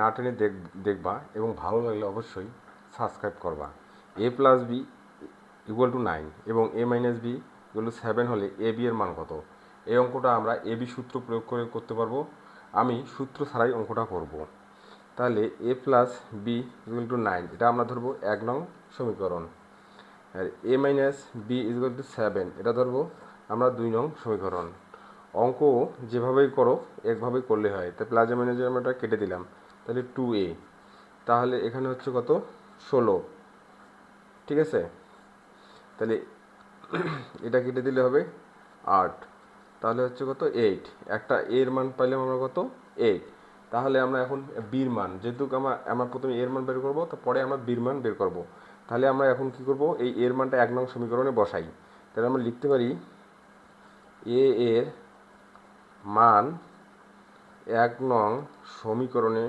না টেনে দেখ, দেখবা এবং ভালো লাগলে অবশ্যই সাবস্ক্রাইব করবা। A plus B equal to nine এবং A minus B equal to seven হলে এ বি এর মান কত? এই অঙ্কটা আমরা এ বি সূত্র প্রয়োগ করে করতে পারব। আমি সূত্র ছাড়াই অঙ্কটা করব। তাহলে A plus B equal to nine এটা আমরা ধরবো এক নং সমীকরণ। আর A minus B equal to seven এটা ধরবো আমরা দুই নং সমীকরণ। অঙ্ক যেভাবেই করো একভাবেই করলে হয়। তাই প্লাজা ম্যানেজার আমরা কেটে দিলাম। তাহলে টু এ তাহলে এখানে হচ্ছে কত? ষোলো। ঠিক আছে? তাহলে এটা কেটে দিলে হবে আট। তাহলে হচ্ছে কত? এইট একটা এর মান পাইলাম আমরা কত? এইট তাহলে আমরা এখন বির মান, যেহেতু আমরা আমরা প্রথমে এর মান বের করব তারপরে আমরা বির মান বের করব। তাহলে আমরা এখন কি করব? এই এর মানটা এক নং সমীকরণে বসাই। তাহলে আমরা লিখতে পারি এ এর মান এক নং সমীকরণে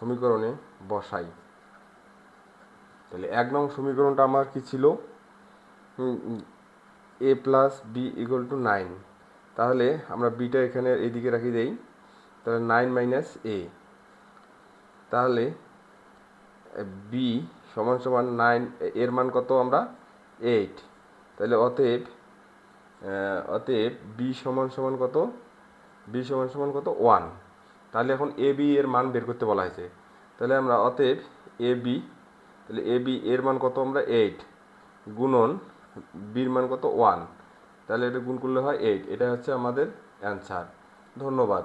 সমীকরণে বসাই। তাহলে এক নং সমীকরণটা আমার কি ছিল? A plus B equal to nine তাহলে আমরা বিটা এখানে এদিকে রাখি দেই। তাহলে নাইন মাইনাস এ তাহলে বি সমান সমান নাইন এর মান কত আমরা? এইট তাহলে অতএব অতএব বি সমান সমান কত? বি সমান সমান কত? ওয়ান তাহলে এখন এ বি এর মান বের করতে বলা হয়েছে। তাহলে আমরা অতএব এ বি তাহলে এ বি এর মান কত আমরা এইট গুণন বির মান কত ওয়ান তাহলে এটা গুণ করলে হয় এইট এটা হচ্ছে আমাদের অ্যান্সার ধন্যবাদ।